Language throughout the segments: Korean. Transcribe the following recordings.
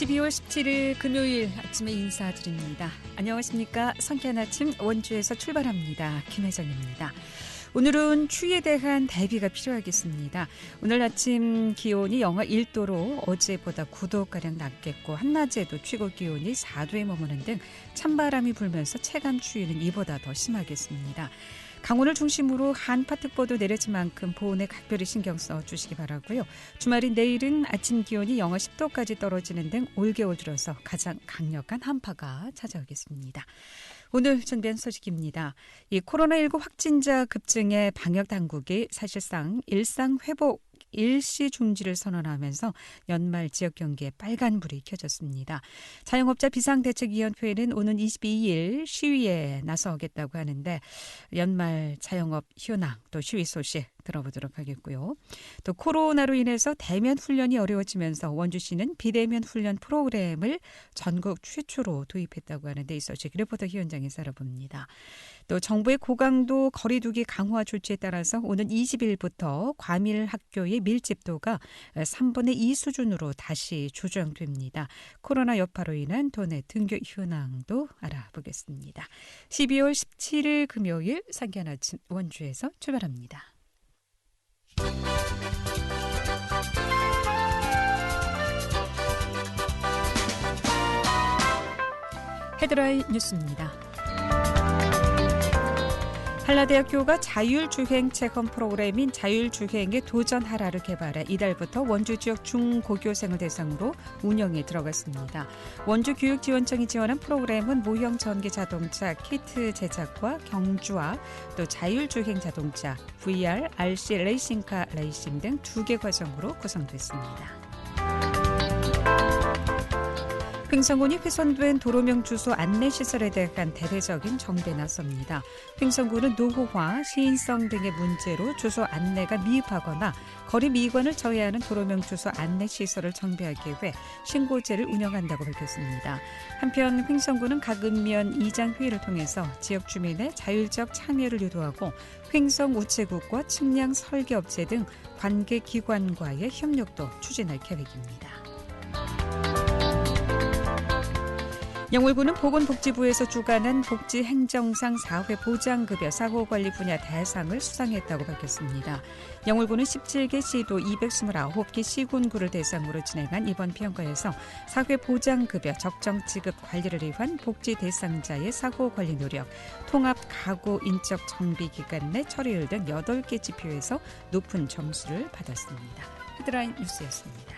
12월 17일 금요일 아침에 인사드립니다. 안녕하십니까. 성쾌한 아침 원주에서 출발합니다. 김혜정입니다. 오늘은 추위에 대한 대비가 필요하겠습니다. 오늘 아침 기온이 영하 1도로 어제보다 9도가량 낮겠고 한낮에도 최고 기온이 4도에 머무는 등 찬바람이 불면서 체감 추위는 이보다 더 심하겠습니다. 강원을 중심으로 한파특보도 내려진 만큼 보온에 각별히 신경 써 주시기 바라고요. 주말인 내일은 아침 기온이 영하 10도까지 떨어지는 등 올겨울 들어서 가장 강력한 한파가 찾아오겠습니다. 오늘 준비한 소식입니다. 이 코로나19 확진자 급증에 방역 당국이 사실상 일상 회복 일시 중지를 선언하면서 연말 지역 경기에 빨간불이 켜졌습니다. 자영업자 비상대책위원회는 오는 22일 시위에 나서겠다고 하는데 연말 자영업 현황 또 시위 소식 들어보도록 하겠고요. 또 코로나로 인해서 대면 훈련이 어려워지면서 원주시는 비대면 훈련 프로그램을 전국 최초로 도입했다고 하는데 이 소식 리포터 현장에서 알아봅니다. 또 정부의 고강도 거리두기 강화 조치에 따라서 오는 20일부터 과밀 학교의 밀집도가 3분의 2 수준으로 다시 조정됩니다. 코로나 여파로 인한 도내 등교 현황도 알아보겠습니다. 12월 17일 금요일 상견 아침 원주에서 출발합니다. 헤드라인 뉴스입니다. 한라대학교가 자율주행 체험 프로그램인 자율주행에 도전하라를 개발해 이달부터 원주 지역 중고교생을 대상으로 운영에 들어갔습니다. 원주 교육지원청이 지원한 프로그램은 모형 전기 자동차 키트 제작과 경주와 또 자율주행 자동차, VR, RC 레이싱카 레이싱 등 두 개 과정으로 구성됐습니다. 횡성군이 훼손된 도로명 주소 안내 시설에 대한 대대적인 정비에 나섭니다. 횡성군은 노후화, 시인성 등의 문제로 주소 안내가 미흡하거나 거리 미관을 저해하는 도로명 주소 안내 시설을 정비하기 위해 신고제를 운영한다고 밝혔습니다. 한편 횡성군은 각 읍면 이장 회의를 통해서 지역 주민의 자율적 참여를 유도하고 횡성 우체국과 측량 설계 업체 등 관계 기관과의 협력도 추진할 계획입니다. 영월군은 보건복지부에서 주관한 복지행정상 4회 보장급여 사고관리 분야 대상을 수상했다고 밝혔습니다. 영월군은 17개 시도 229개 시군구를 대상으로 진행한 이번 평가에서 4회 보장급여 적정 지급 관리를 위한 복지 대상자의 사고관리 노력, 통합 가구 인적 정비 기간 내 처리율 등 8개 지표에서 높은 점수를 받았습니다. 헤드라인 뉴스였습니다.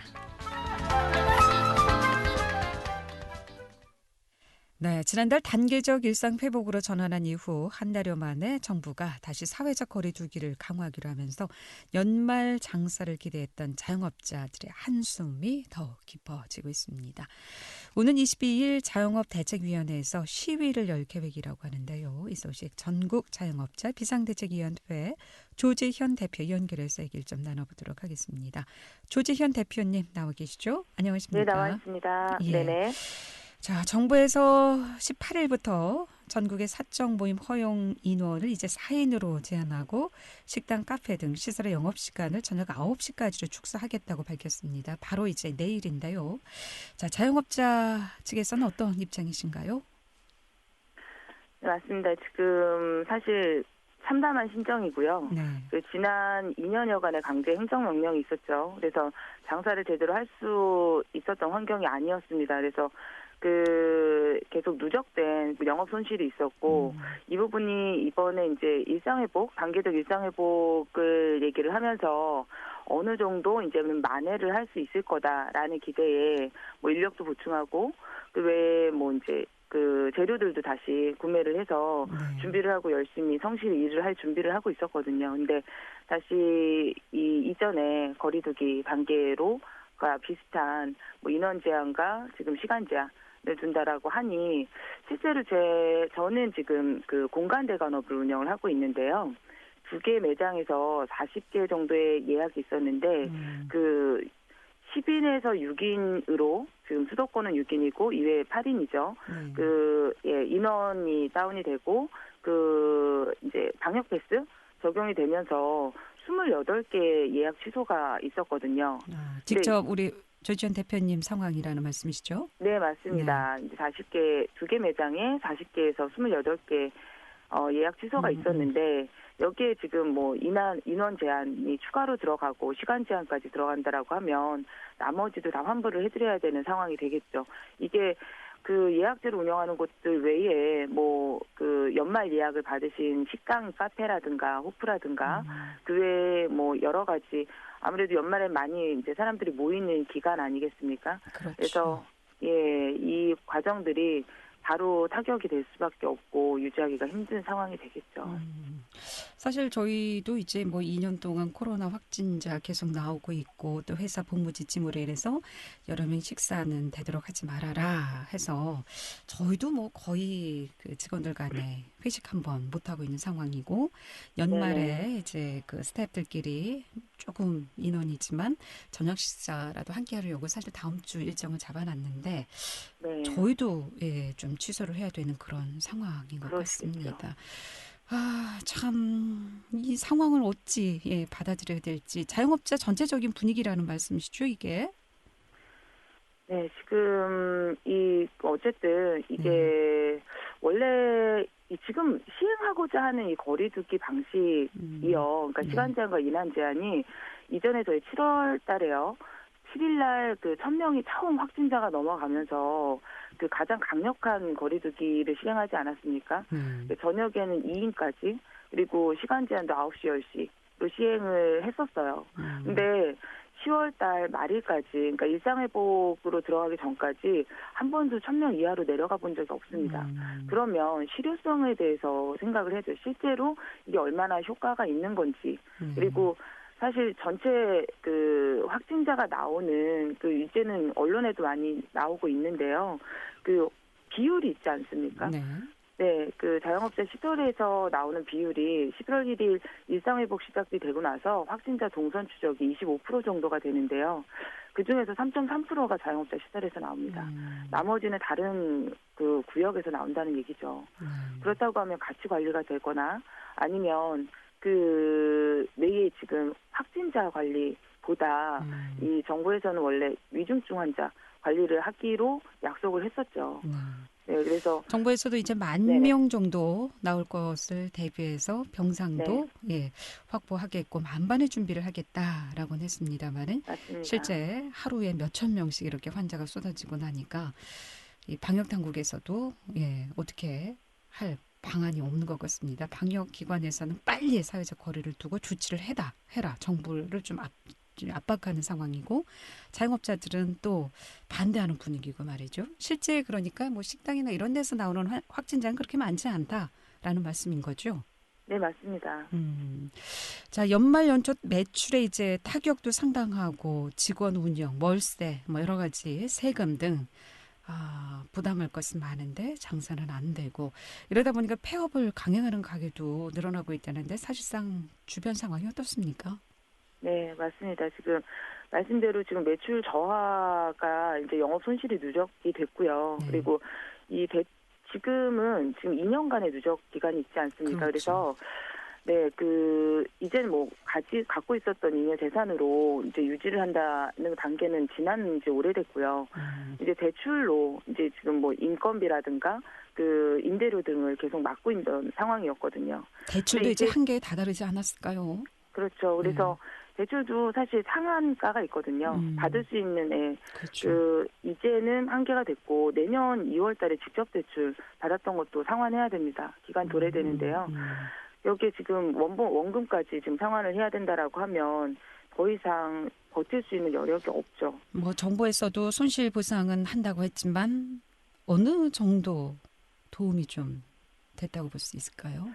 네, 지난달 단계적 일상 회복으로 전환한 이후 한 달여 만에 정부가 다시 사회적 거리두기를 강화하기로 하면서 연말 장사를 기대했던 자영업자들의 한숨이 더 깊어지고 있습니다. 오는 22일 자영업 대책위원회에서 시위를 열 계획이라고 하는데요. 이 소식 전국 자영업자 비상대책위원회 조재현 대표 연결해서 얘기를 좀 나눠보도록 하겠습니다. 조재현 대표님 나와 계시죠? 안녕하십니까? 네, 나와 있습니다. 예. 네네. 자, 정부에서 18일부터 전국의 사적 모임 허용 인원을 이제 4인으로 제한하고 식당, 카페 등 시설의 영업 시간을 저녁 9시까지로 축소하겠다고 밝혔습니다. 바로 이제 내일인데요. 자, 자영업자 측에서는 어떤 입장이신가요? 네, 맞습니다. 지금 사실 참담한 신정이고요. 네. 그 지난 2년여간의 강제 행정명령이 있었죠. 그래서 장사를 제대로 할 수 있었던 환경이 아니었습니다. 그래서 그 계속 누적된 그 영업 손실이 있었고 음. 이 부분이 이번에 이제 일상회복 단계적 일상회복을 얘기를 하면서 어느 정도 이제는 만회를 할 수 있을 거다라는 기대에 뭐 인력도 보충하고 그 외에 뭐 이제 그 재료들도 다시 구매를 해서 네. 준비를 하고 열심히 성실히 일을 할 준비를 하고 있었거든요. 근데 다시 이 이전에 거리두기 단계로 비슷한 뭐 인원 제한과 지금 시간 제한 을 준다라고 하니 실제로 제 저는 지금 그 공간 대관업을 운영을 하고 있는데요. 두 개 매장에서 40개 정도의 예약이 있었는데 음. 그 10인에서 6인으로 지금 수도권은 6인이고 이외에 8인이죠. 음. 그 예, 인원이 다운이 되고 그 이제 방역 패스 적용이 되면서 28개 예약 취소가 있었거든요. 아, 직접 우리 조지현 대표님 상황이라는 말씀이시죠? 네, 맞습니다. 네. 이제 40개, 두 개 매장에 40개에서 28개 어, 예약 취소가 음, 음. 있었는데 여기에 지금 뭐 인원 인원 제한이 추가로 들어가고 시간 제한까지 들어간다라고 하면 나머지도 다 환불을 해드려야 되는 상황이 되겠죠. 이게 그 예약제를 운영하는 곳들 외에 뭐 그 연말 예약을 받으신 식당, 카페라든가 호프라든가 음. 그 외에 뭐 여러 가지 아무래도 연말에 많이 이제 사람들이 모이는 기간 아니겠습니까? 그렇죠. 그래서 예, 이 과정들이 바로 타격이 될 수밖에 없고 유지하기가 힘든 상황이 되겠죠. 음, 사실 저희도 이제 뭐 2년 동안 코로나 확진자 계속 나오고 있고 또 회사 복무 지침으로 인해서 여러 명 식사는 되도록 하지 말아라 해서 저희도 뭐 거의 그 직원들 간에 회식 한번 못 하고 있는 상황이고 연말에 네. 이제 그 스태프들끼리 조금 인원이지만 저녁 식사라도 함께 하려고 사실 다음 주 일정을 잡아놨는데 네. 저희도 예, 좀 취소를 해야 되는 그런 상황인 것 같습니다. 아, 참, 이 상황을 어찌, 예, 받아들여야 될지. 자영업자 전체적인 분위기라는 말씀이시죠, 이게? 네, 지금, 이, 어쨌든, 이게, 네. 원래, 이 지금 시행하고자 하는 이 거리두기 방식이요. 음. 그러니까 네. 시간 제한과 인한 제한이 이전에 저희 7월 달에요. 7일날 그 1000명이 처음 확진자가 넘어가면서 그 가장 강력한 거리두기를 시행하지 않았습니까? 음. 저녁에는 2인까지 그리고 시간 제한도 9시, 10시로 시행을 했었어요. 음. 근데 10월 달 말일까지, 그러니까 일상회복으로 들어가기 전까지 한 번도 1000명 이하로 내려가 본 적이 없습니다. 음. 그러면 실효성에 대해서 생각을 해줘. 실제로 이게 얼마나 효과가 있는 건지, 음. 그리고 사실 전체 그 확진자가 나오는 그 이제는 언론에도 많이 나오고 있는데요. 그 비율이 있지 않습니까? 네. 네, 그 자영업자 시설에서 나오는 비율이 11월 1일 일상회복 시작이 되고 나서 확진자 동선 추적이 25% 정도가 되는데요. 그 중에서 3.3%가 자영업자 시설에서 나옵니다. 음. 나머지는 다른 그 구역에서 나온다는 얘기죠. 음. 그렇다고 하면 가치 관리가 되거나 아니면 그 매일 지금 확진자 관리보다 음. 이 정부에서는 원래 위중증 환자 관리를 하기로 약속을 했었죠. 음. 네, 그래서 정부에서도 이제 만 명 정도 나올 것을 대비해서 병상도 네. 예, 확보하겠고 만반의 준비를 하겠다라고 했습니다만은 실제 하루에 몇천 명씩 이렇게 환자가 쏟아지고 나니까 이 방역 당국에서도 예, 어떻게 할 방안이 없는 것 같습니다. 방역 기관에서는 빨리 사회적 거리를 두고 조치를 해다 해라 정부를 좀 압, 압박하는 상황이고 자영업자들은 또 반대하는 분위기고 말이죠. 실제 그러니까 뭐 식당이나 이런 데서 나오는 확진자는 그렇게 많지 않다라는 말씀인 거죠. 네, 맞습니다. 음. 자, 연말 연초 매출에 이제 타격도 상당하고 직원 운영, 월세, 뭐 여러 가지 세금 등 아, 부담할 것은 많은데 장사는 안 되고 이러다 보니까 폐업을 강행하는 가게도 늘어나고 있다는데 사실상 주변 상황이 어떻습니까? 네, 맞습니다. 지금 말씀대로 지금 매출 저하가 이제 영업 손실이 누적이 됐고요. 네. 그리고 이 대, 지금은 지금 2년간의 누적 기간이 있지 않습니까? 그렇죠. 그래서 네, 그 이제는 뭐 가지 갖고 있었던 잉여 재산으로 이제 유지를 한다는 단계는 지난 지 오래됐고요. 음. 이제 대출로 이제 지금 뭐 인건비라든가 그 임대료 등을 계속 막고 있는 상황이었거든요. 대출도 이제 한계에 다다르지 않았을까요? 그렇죠. 그래서 음. 대출도 사실 상한가가 있거든요. 음. 받을 수 있는 애. 그렇죠. 그 이제는 한계가 됐고 내년 2월 달에 직접 대출 받았던 것도 상환해야 됩니다. 기간 도래되는데요. 음. 음. 여기에 지금 원본 원금까지 지금 상환을 해야 된다라고 하면 더 이상 버틸 수 있는 여력이 없죠. 뭐 정부에서도 손실 보상은 한다고 했지만 어느 정도 도움이 좀 됐다고 볼 수 있을까요?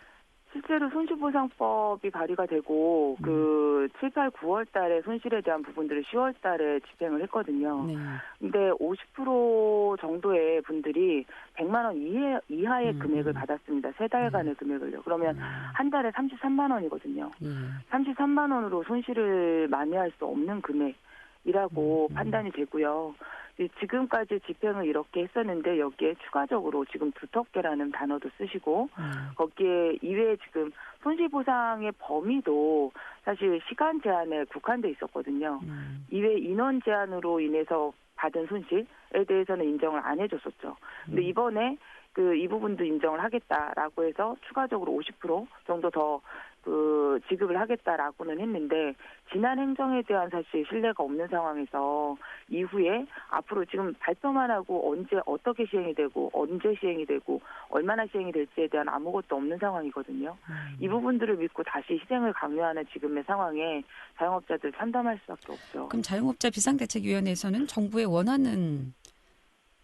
실제로 손실보상법이 발의가 되고 음. 그 7, 8, 9월 달에 손실에 대한 부분들을 10월 달에 집행을 했거든요. 네. 근데 50% 정도의 분들이 100만 원 이하, 이하의 음. 금액을 받았습니다. 세 달간의 음. 금액을요. 그러면 음. 한 달에 33만 원이거든요. 33만 예. 원으로 손실을 만회할 수 없는 금액 이라고 음. 판단이 되고요. 지금까지 집행을 이렇게 했었는데 여기에 추가적으로 지금 두텁게라는 단어도 쓰시고 음. 거기에 이외에 지금 손실보상의 범위도 사실 시간 제한에 국한돼 있었거든요. 음. 이외 인원 제한으로 인해서 받은 손실에 대해서는 인정을 안 해줬었죠. 근데 음. 이번에 그 이 부분도 인정을 하겠다라고 해서 추가적으로 50% 정도 더 그 지급을 하겠다라고는 했는데 지난 행정에 대한 사실 신뢰가 없는 상황에서 이후에 앞으로 지금 발표만 하고 언제 어떻게 시행이 되고 언제 시행이 되고 얼마나 시행이 될지에 대한 아무것도 없는 상황이거든요. 음. 이 부분들을 믿고 다시 시행을 강요하는 지금의 상황에 자영업자들 판단할 수밖에 없죠. 그럼 자영업자 비상대책위원회에서는 정부의 원하는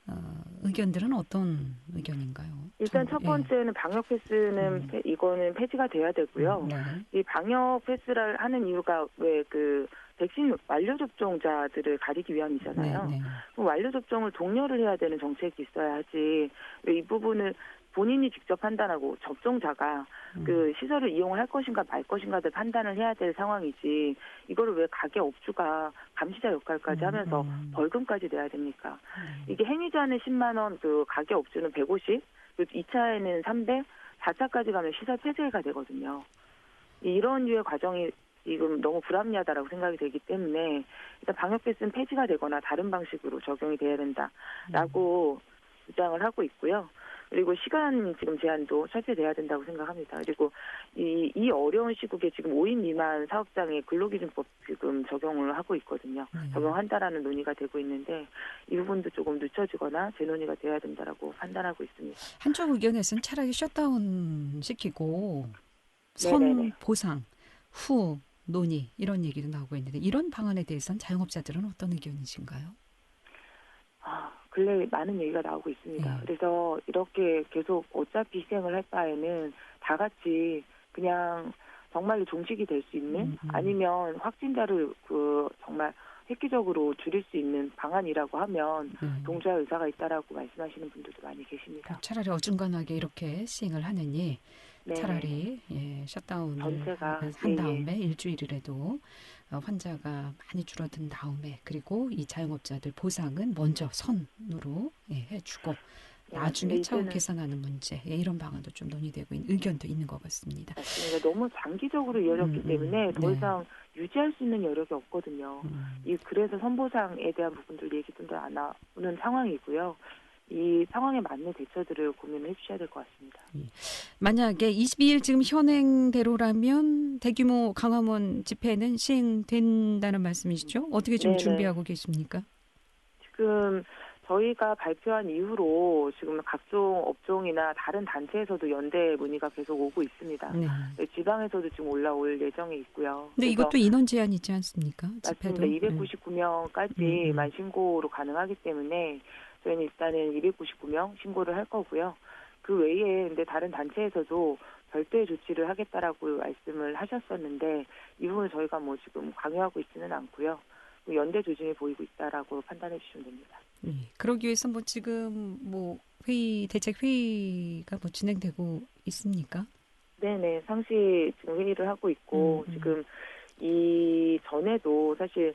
어, 의견들은 어떤 의견인가요? 일단 첫 예. 번째는 방역 패스는 음. 이거는 폐지가 돼야 되고요. 음, 네. 이 방역 패스를 하는 이유가 왜 그 백신 완료 접종자들을 가리기 위함이잖아요. 네, 네. 완료 접종을 독려를 해야 되는 정책이 있어야 하지 왜 이 부분을 본인이 직접 판단하고 접종자가 음. 그 시설을 이용할 것인가 말 것인가를 판단을 해야 될 상황이지 이거를 왜 가게 업주가 감시자 역할까지 음, 하면서 음. 벌금까지 내야 됩니까? 음. 이게 행위자는 10만 원, 그 가게 업주는 150, 그 2차에는 300, 4차까지 가면 시설 폐쇄가 되거든요. 이런 류의 과정이 지금 너무 불합리하다라고 생각이 되기 때문에 일단 방역 패스는 폐지가 되거나 다른 방식으로 적용이 돼야 된다라고 음. 주장을 하고 있고요. 그리고 시간 지금 제한도 철저돼야 된다고 생각합니다. 그리고 이, 이 어려운 시국에 지금 5인 미만 사업장에 근로기준법 지금 적용을 하고 있거든요. 네. 적용한다라는 논의가 되고 있는데 이 부분도 조금 늦춰지거나 재논의가 돼야 된다라고 판단하고 있습니다. 한쪽 의견에서는 차라리 셧다운 시키고 선 네네네. 보상 후 논의 이런 얘기도 나오고 있는데 이런 방안에 대해서는 자영업자들은 어떤 의견이신가요? 아, 근래 많은 얘기가 나오고 있습니다. 네. 그래서 이렇게 계속 어차피 희생을 할 바에는 다 같이 그냥 정말로 종식이 될 수 있는 음, 음. 아니면 확진자를 그 정말 획기적으로 줄일 수 있는 방안이라고 하면 음. 동조할 의사가 있다라고 말씀하시는 분들도 많이 계십니다. 차라리 어중간하게 이렇게 시행을 하느니 네 차라리 예, 샷다운을 전체가, 한 예, 예. 다음에 예. 일주일이라도 어, 환자가 많이 줄어든 다음에 그리고 이 자영업자들 보상은 먼저 선으로 예, 해주고 네, 나중에 차후 계산하는 문제 예, 이런 방안도 좀 논의되고 있는 의견도 있는 것 같습니다. 맞습니다. 너무 장기적으로 이어졌기 음, 음, 때문에 더 네. 이상 유지할 수 있는 여력이 없거든요. 음. 이 그래서 선보상에 대한 부분들 얘기도 안 나오는 상황이고요. 이 상황에 맞는 대처들을 고민을 해주셔야 될 것 같습니다. 예. 만약에 22일 지금 현행대로라면 대규모 강화문 집회는 시행된다는 말씀이시죠? 어떻게 좀 네네. 준비하고 계십니까? 지금 저희가 발표한 이후로 지금 각종 업종이나 다른 단체에서도 연대 문의가 계속 오고 있습니다. 네. 네 지방에서도 지금 올라올 예정에 있고요. 근데 이것도 인원 제한 있지 않습니까? 집회도? 맞습니다. 299명까지만 음, 음. 신고로 가능하기 때문에 저희는 일단은 299명 신고를 할 거고요. 그 외에 근데 다른 단체에서도 별도의 조치를 하겠다라고 말씀을 하셨었는데 이 부분을 저희가 뭐 지금 강요하고 있지는 않고요. 뭐 연대 조짐이 보이고 있다라고 판단해 주시면 됩니다. 네, 그러기 위해서 뭐 지금 뭐 회의 대책 회의가 뭐 진행되고 있습니까? 네네 상시 지금 회의를 하고 있고 음, 음. 지금 이 전에도 사실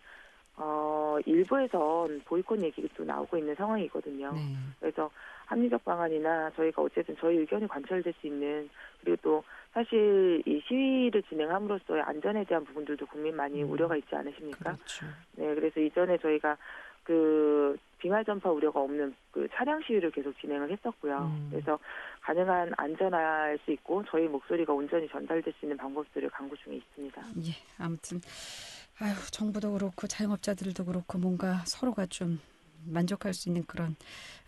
어, 일부에선 보이콧 얘기도 나오고 있는 상황이거든요. 네. 그래서 합리적 방안이나 저희가 어쨌든 저희 의견이 관철될 수 있는 그리고 또 사실 이 시위를 진행함으로써의 안전에 대한 부분들도 국민 많이 음. 우려가 있지 않으십니까? 그렇죠. 네, 그래서 이전에 저희가 그 빙하 전파 우려가 없는 그 차량 시위를 계속 진행을 했었고요. 음. 그래서 가능한 안전할 수 있고 저희 목소리가 온전히 전달될 수 있는 방법들을 강구 중에 있습니다. 예, 아무튼 아유, 정부도 그렇고 자영업자들도 그렇고 뭔가 서로가 좀 만족할 수 있는 그런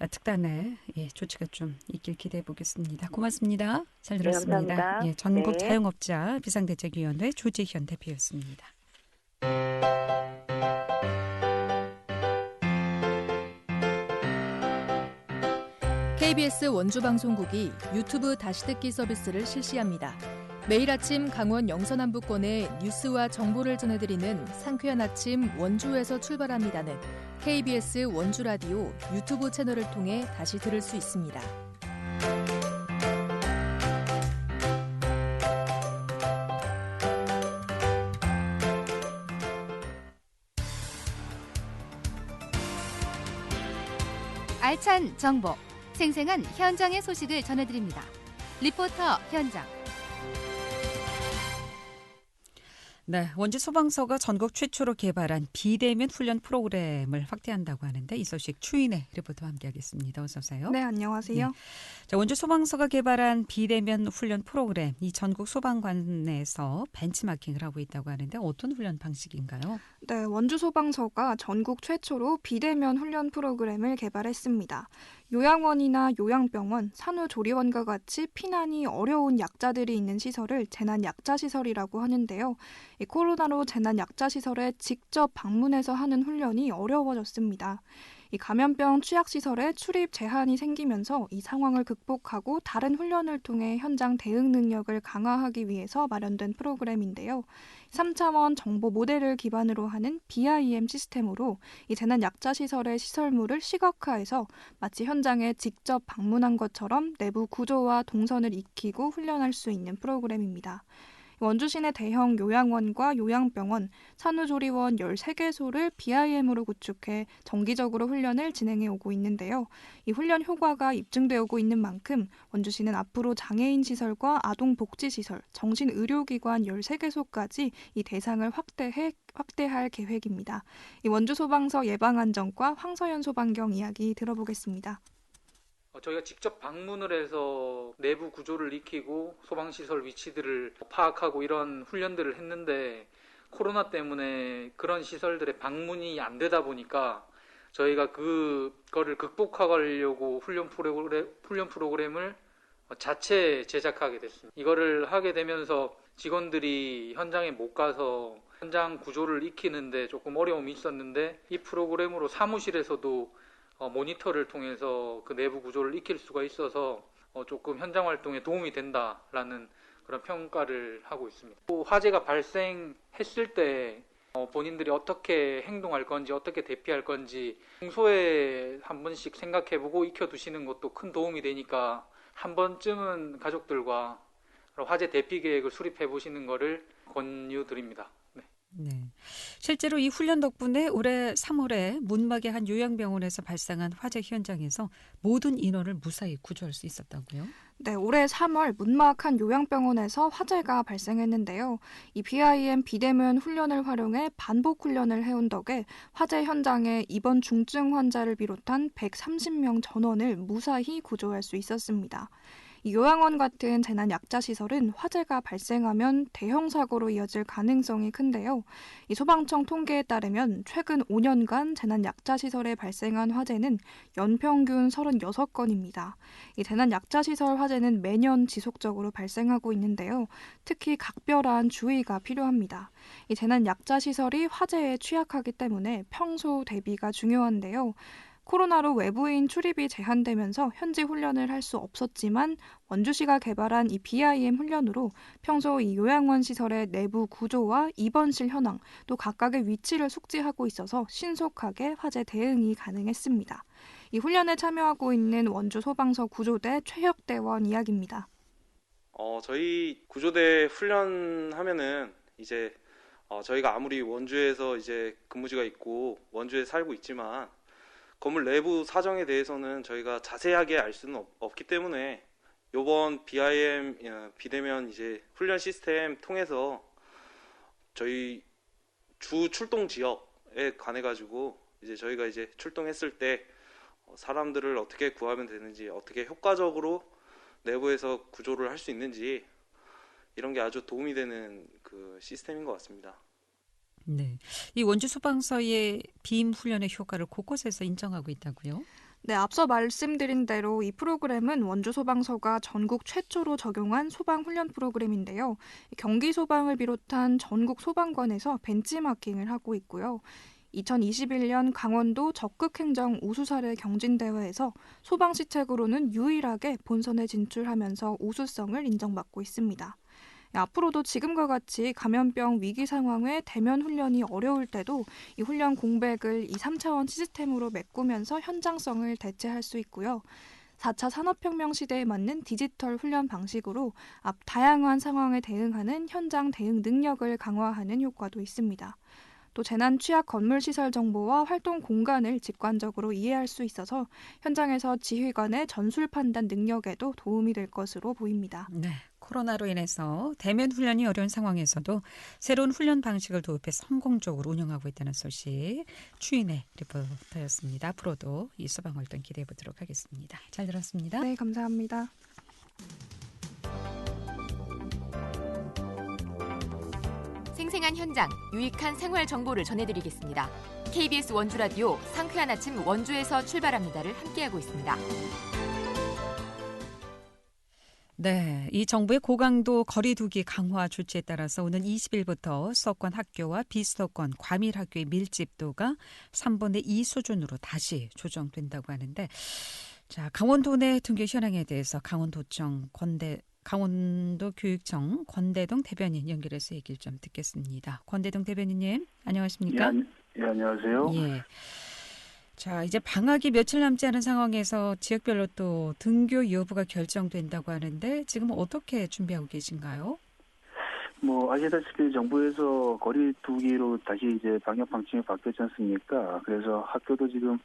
특단의 예, 조치가 좀 있길 기대해 보겠습니다. 고맙습니다. 잘 네, 들었습니다. 네, 예, 전국 네. 자영업자 비상대책위원회 조재현 대표였습니다. KBS 원주 방송국이 유튜브 다시 듣기 서비스를 실시합니다. 매일 아침 강원 영서남부권의 뉴스와 정보를 전해드리는 상쾌한 아침 원주에서 출발합니다는 KBS 원주 라디오 유튜브 채널을 통해 다시 들을 수 있습니다. 알찬 정보, 생생한 현장의 소식을 전해드립니다. 리포터 현장. 네, 원주 소방서가 전국 최초로 개발한 비대면 훈련 프로그램을 확대한다고 하는데 이 소식 추인의 리포터와 함께하겠습니다. 어서 오세요. 네, 안녕하세요. 네. 자, 원주 소방서가 개발한 비대면 훈련 프로그램 이 전국 소방관에서 벤치마킹을 하고 있다고 하는데 어떤 훈련 방식인가요? 네, 원주 소방서가 전국 최초로 비대면 훈련 프로그램을 개발했습니다. 요양원이나 요양병원, 산후조리원과 같이 피난이 어려운 약자들이 있는 시설을 재난약자시설이라고 하는데요. 이 코로나로 재난약자시설에 직접 방문해서 하는 훈련이 어려워졌습니다. 이 감염병 취약시설에 출입 제한이 생기면서 이 상황을 극복하고 다른 훈련을 통해 현장 대응 능력을 강화하기 위해서 마련된 프로그램인데요. 3차원 정보 모델을 기반으로 하는 BIM 시스템으로 이 재난 약자 시설의 시설물을 시각화해서 마치 현장에 직접 방문한 것처럼 내부 구조와 동선을 익히고 훈련할 수 있는 프로그램입니다. 원주시 내 대형 요양원과 요양병원, 산후조리원 13개소를 BIM으로 구축해 정기적으로 훈련을 진행해 오고 있는데요. 이 훈련 효과가 입증되어 오고 있는 만큼 원주시는 앞으로 장애인 시설과 아동 복지 시설, 정신 의료기관 13개소까지 이 대상을 확대해 확대할 계획입니다. 이 원주 소방서 예방안전과 황서연 소방경 이야기 들어보겠습니다. 어, 저희가 직접 방문을 해서 내부 구조를 익히고 소방시설 위치들을 파악하고 이런 훈련들을 했는데 코로나 때문에 그런 시설들의 방문이 안 되다 보니까 저희가 그거를 극복하려고 훈련 프로그램, 훈련 프로그램을 자체 제작하게 됐습니다. 이거를 하게 되면서 직원들이 현장에 못 가서 현장 구조를 익히는데 조금 어려움이 있었는데 이 프로그램으로 사무실에서도 어, 모니터를 통해서 그 내부 구조를 익힐 수가 있어서 어, 조금 현장 활동에 도움이 된다라는 그런 평가를 하고 있습니다. 또 화재가 발생했을 때 어, 본인들이 어떻게 행동할 건지 어떻게 대피할 건지 평소에 한 번씩 생각해보고 익혀두시는 것도 큰 도움이 되니까 한 번쯤은 가족들과 화재 대피 계획을 수립해 보시는 것을 권유드립니다. 네. 실제로 이 훈련 덕분에 올해 3월에 문막의 한 요양병원에서 발생한 화재 현장에서 모든 인원을 무사히 구조할 수 있었다고요? 네, 올해 3월 문막 한 요양병원에서 화재가 발생했는데요. 이 BIM 비대면 훈련을 활용해 반복 훈련을 해온 덕에 화재 현장에 입원 중증 환자를 비롯한 130명 전원을 무사히 구조할 수 있었습니다. 요양원 같은 재난 약자 시설은 화재가 발생하면 대형 사고로 이어질 가능성이 큰데요. 이 소방청 통계에 따르면 최근 5년간 재난 약자 시설에 발생한 화재는 연평균 36건입니다. 이 재난 약자 시설 화재는 매년 지속적으로 발생하고 있는데요. 특히 각별한 주의가 필요합니다. 이 재난 약자 시설이 화재에 취약하기 때문에 평소 대비가 중요한데요. 코로나로 외부인 출입이 제한되면서 현지 훈련을 할 수 없었지만 원주시가 개발한 이 BIM 훈련으로 평소 이 요양원 시설의 내부 구조와 입원실 현황 또 각각의 위치를 숙지하고 있어서 신속하게 화재 대응이 가능했습니다. 이 훈련에 참여하고 있는 원주 소방서 구조대 최혁대원 이야기입니다. 어, 저희 구조대 훈련하면은 이제 어, 저희가 아무리 원주에서 이제 근무지가 있고 원주에 살고 있지만 건물 내부 사정에 대해서는 저희가 자세하게 알 수는 없, 기 때문에 이번 BIM 어, 비대면 이제 훈련 시스템 통해서 저희 주 출동 지역에 관해 가지고 이제 저희가 이제 출동했을 때 어, 사람들을 어떻게 구하면 되는지 어떻게 효과적으로 내부에서 구조를 할 수 있는지 이런 게 아주 도움이 되는 그 시스템인 것 같습니다. 네. 이 원주 소방서의 빔 훈련의 효과를 곳곳에서 인정하고 있다고요? 네, 앞서 말씀드린 대로 이 프로그램은 원주 소방서가 전국 최초로 적용한 소방 훈련 프로그램인데요. 경기 소방을 비롯한 전국 소방관에서 벤치마킹을 하고 있고요. 2021년 강원도 적극행정 우수사례 경진대회에서 소방시책으로는 유일하게 본선에 진출하면서 우수성을 인정받고 있습니다. 네, 앞으로도 지금과 같이 감염병 위기 상황에 대면 훈련이 어려울 때도 이 훈련 공백을 이 3차원 시스템으로 메꾸면서 현장성을 대체할 수 있고요. 4차 산업혁명 시대에 맞는 디지털 훈련 방식으로 앞 다양한 상황에 대응하는 현장 대응 능력을 강화하는 효과도 있습니다. 또 재난 취약 건물 시설 정보와 활동 공간을 직관적으로 이해할 수 있어서 현장에서 지휘관의 전술 판단 능력에도 도움이 될 것으로 보입니다. 네. 코로나로 인해서 대면 훈련이 어려운 상황에서도 새로운 훈련 방식을 도입해 성공적으로 운영하고 있다는 소식 추인의 리포터였습니다. 앞으로도 이 소방 활동 기대해 보도록 하겠습니다. 잘 들었습니다. 네, 감사합니다. 생생한 현장, 유익한 생활 정보를 전해드리겠습니다. KBS 원주 라디오 상쾌한 아침 원주에서 출발합니다를 함께하고 있습니다. 네, 이 정부의 고강도 거리두기 강화 조치에 따라서 오는 20일부터 수도권 학교와 비수도권 과밀 학교의 밀집도가 3분의 2 수준으로 다시 조정된다고 하는데 자, 강원도 내 등교 현황에 대해서 강원도청 권대 강원도 교육청 권대동 대변인 연결해서 얘기를 좀 듣겠습니다. 권대동 대변인님, 안녕하십니까? 예, 예 안녕하세요. 예. 자, 이제 방학이 며칠 남지 않은 상황에서 지역별로 또 등교 여부가 결정된다고 하는데 지금 어떻게 준비하고 계신가요? 뭐 아시다시피 정부에서 거리 두기로 다시 이제 방역 방침이 바뀌었지 않습니까? 그래서 학교도 지금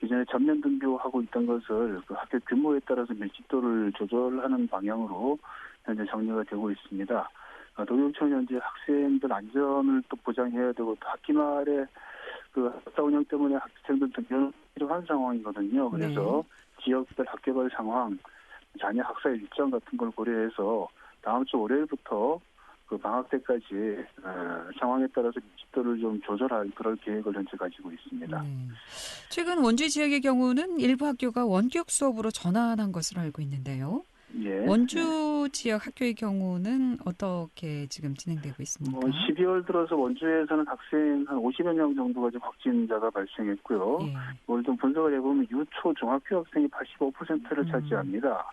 기존에 전면 등교하고 있던 것을 그 학교 규모에 따라서 밀집도를 조절하는 방향으로 현재 정리가 되고 있습니다. 어, 도교육청 현재 학생들 안전을 또 보장해야 되고 또 학기 말에 그 학사 운영 때문에 학생들 등교를 필요한 상황이거든요. 그래서 네. 지역별 학교별 상황, 자녀 학사 일정 같은 걸 고려해서 다음 주 월요일부터 그 방학 때까지 어, 상황에 따라서 집도를 좀 조절할 그럴 계획을 현재 가지고 있습니다. 네. 최근 원주 지역의 경우는 일부 학교가 원격 수업으로 전환한 것으로 알고 있는데요. 예. 원주 네. 지역 학교의 경우는 어떻게 지금 진행되고 있습니까? 뭐 12월 들어서 원주에서는 학생 한 50여 명 정도가 지금 확진자가 발생했고요. 예. 오늘 좀 분석을 해보면 유초 중학교 학생이 85%를 음. 차지합니다.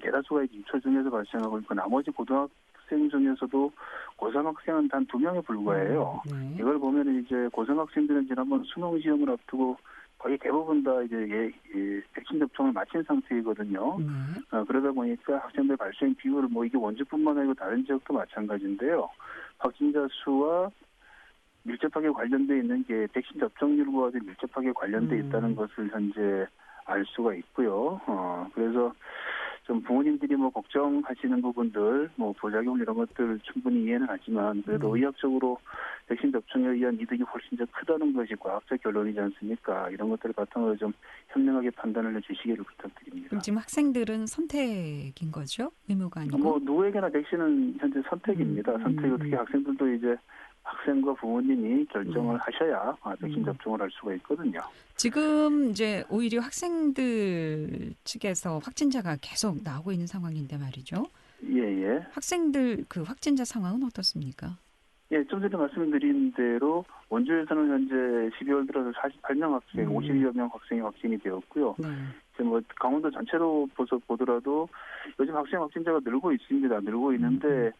대다수가 유초 중에서 발생하고 있고 나머지 고등학교 학생 중에서도 고3 학생은 단 두 명에 불과해요. 네. 이걸 보면 이제 고등 학생들은 지난번 수능 시험을 앞두고 거의 대부분 다 이제 예, 예, 백신 접종을 마친 상태이거든요. 네. 어, 그러다 보니까 학생들 발생 비율을 뭐 이게 원주뿐만 아니고 다른 지역도 마찬가지인데요. 확진자 수와 밀접하게 관련돼 있는 게 백신 접종률과 밀접하게 관련돼 음. 있다는 것을 현재 알 수가 있고요. 어, 그래서 좀 부모님들이 뭐 걱정하시는 부분들, 뭐 부작용 이런 것들 충분히 이해는 하지만 그래도 음. 의학적으로 백신 접종에 의한 이득이 훨씬 더 크다는 것이 과학적 결론이지 않습니까? 이런 것들을 바탕으로 좀 현명하게 판단을 해주시기를 부탁드립니다. 지금 학생들은 선택인 거죠? 의무가 아니고? 뭐 누구에게나 백신은 현재 선택입니다. 음. 선택 어떻게 음. 학생들도 이제 학생과 부모님이 결정을 음. 하셔야 백신 음. 접종을 할 수가 있거든요. 지금 이제 오히려 학생들 측에서 확진자가 계속 나오고 있는 상황인데 말이죠. 예, 예. 학생들 그 확진자 상황은 어떻습니까? 예, 좀 전에 말씀드린 대로 원주에서는 현재 12월 들어서 48명 학생, 음. 50여 명 학생이 확진이 되었고요. 네. 이제 뭐 강원도 전체로 보더라도 요즘 학생 확진자가 늘고 있습니다. 늘고 있는데 음.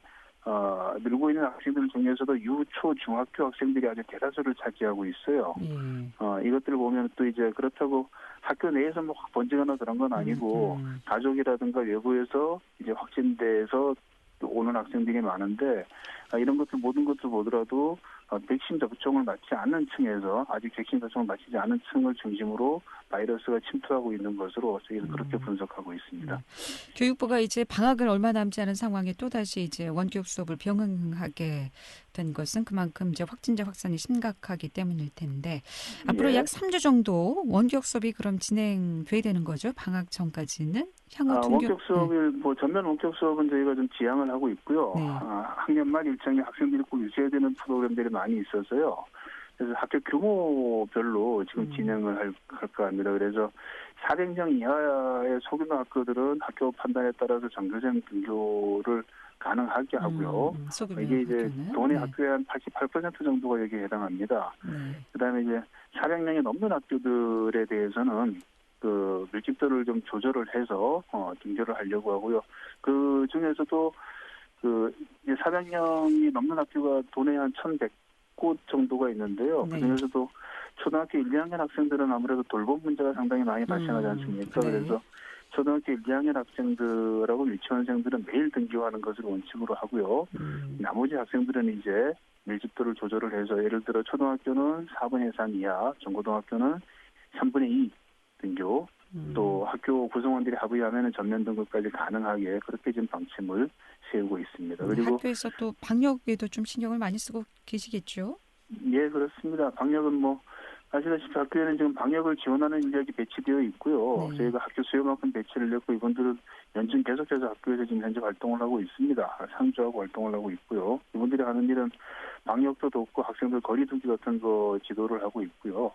어, 늘고 있는 학생들 중에서도 유초 중학교 학생들이 아주 대다수를 차지하고 있어요. 음. 어, 이것들을 보면 또 이제 그렇다고 학교 내에서 뭐 번지거나 그런 건 아니고 음, 음. 가족이라든가 외부에서 이제 확진돼서 오는 학생들이 많은데 아, 이런 것들 모든 것들 보더라도 어, 백신 접종을 맞지 않는 층에서 아직 백신 접종을 마치지 않은 층을 중심으로 바이러스가 침투하고 있는 것으로 저희는 그렇게 음. 분석하고 있습니다. 네. 교육부가 이제 방학을 얼마 남지 않은 상황에 또 다시 이제 원격 수업을 병행하게 된 것은 그만큼 이제 확진자 확산이 심각하기 때문일 텐데 앞으로 예. 약 3주 정도 원격 수업이 그럼 진행돼야 되는 거죠? 방학 전까지는? 향후 아, 원격 수업을 네. 뭐 전면 원격 수업은 저희가 좀 지향을 하고 있고요. 네. 아, 학년 말 일정에 학생들이 꼭 유지해야 되는 프로그램들이 많이 있어서요. 그래서 학교 규모별로 지금 음. 진행을 할, 할까 합니다. 그래서 400명 이하의 소규모 학교들은 학교 판단에 따라서 정교생 등교를 가능하게 하고요. 음, 음 이게 이제 동네 네. 학교의 한 88% 정도가 여기에 해당합니다. 네. 그다음에 이제 400명이 넘는 학교들에 대해서는 그 밀집도를 좀 조절을 해서 어, 등교를 하려고 하고요. 그 중에서도 그 이제 400명이 넘는 학교가 도내 한 1,100곳 정도가 있는데요. 네. 그 중에서도 초등학교 1, 2학년 학생들은 아무래도 돌봄 문제가 상당히 많이 발생하지 음, 않습니까? 음, 네. 그래서 초등학교 1, 2학년 학생들하고 유치원생들은 매일 등교하는 것을 원칙으로 하고요. 음. 나머지 학생들은 이제 밀집도를 조절을 해서 예를 들어 초등학교는 4분의 3 이하, 중고등학교는 3분의 2 등교, 음. 또 학교 구성원들이 합의하면 전면 등급까지 가능하게 그렇게 지금 방침을 세우고 있습니다. 그리고 학교에서 또 방역에도 좀 신경을 많이 쓰고 계시겠죠? 예, 그렇습니다. 방역은 뭐 아시다시피 학교에는 지금 방역을 지원하는 인력이 배치되어 있고요. 네. 저희가 학교 수요만큼 배치를 냈고 이분들은 연중 계속해서 학교에서 지금 현재 활동을 하고 있습니다. 상주하고 활동을 하고 있고요. 이분들이 하는 일은 방역도 돕고 학생들 거리 두기 같은 거 지도를 하고 있고요.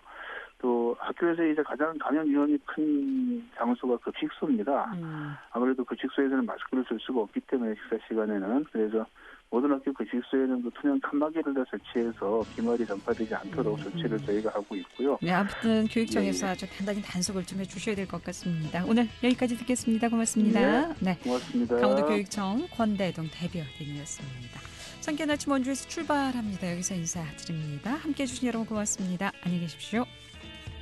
또 학교에서 이제 가장 감염 위험이 큰 장소가 급식소입니다. 음. 아무래도 급식소에서는 마스크를 쓸 수가 없기 때문에 식사 시간에는 그래서 모든 학교 급식소에는 그 투명 칸막이를 다 설치해서 비말이 전파되지 않도록 음. 조치를 저희가 하고 있고요. 네, 아무튼 교육청에서 네. 아주 단단히 단속을 좀 해주셔야 될 것 같습니다. 오늘 여기까지 듣겠습니다. 고맙습니다. 네, 네. 고맙습니다. 강원도 교육청 권대동 대변인이었습니다. 성견 아침 원주에서 출발합니다. 여기서 인사드립니다. 함께해 주신 여러분 고맙습니다. 안녕히 계십시오.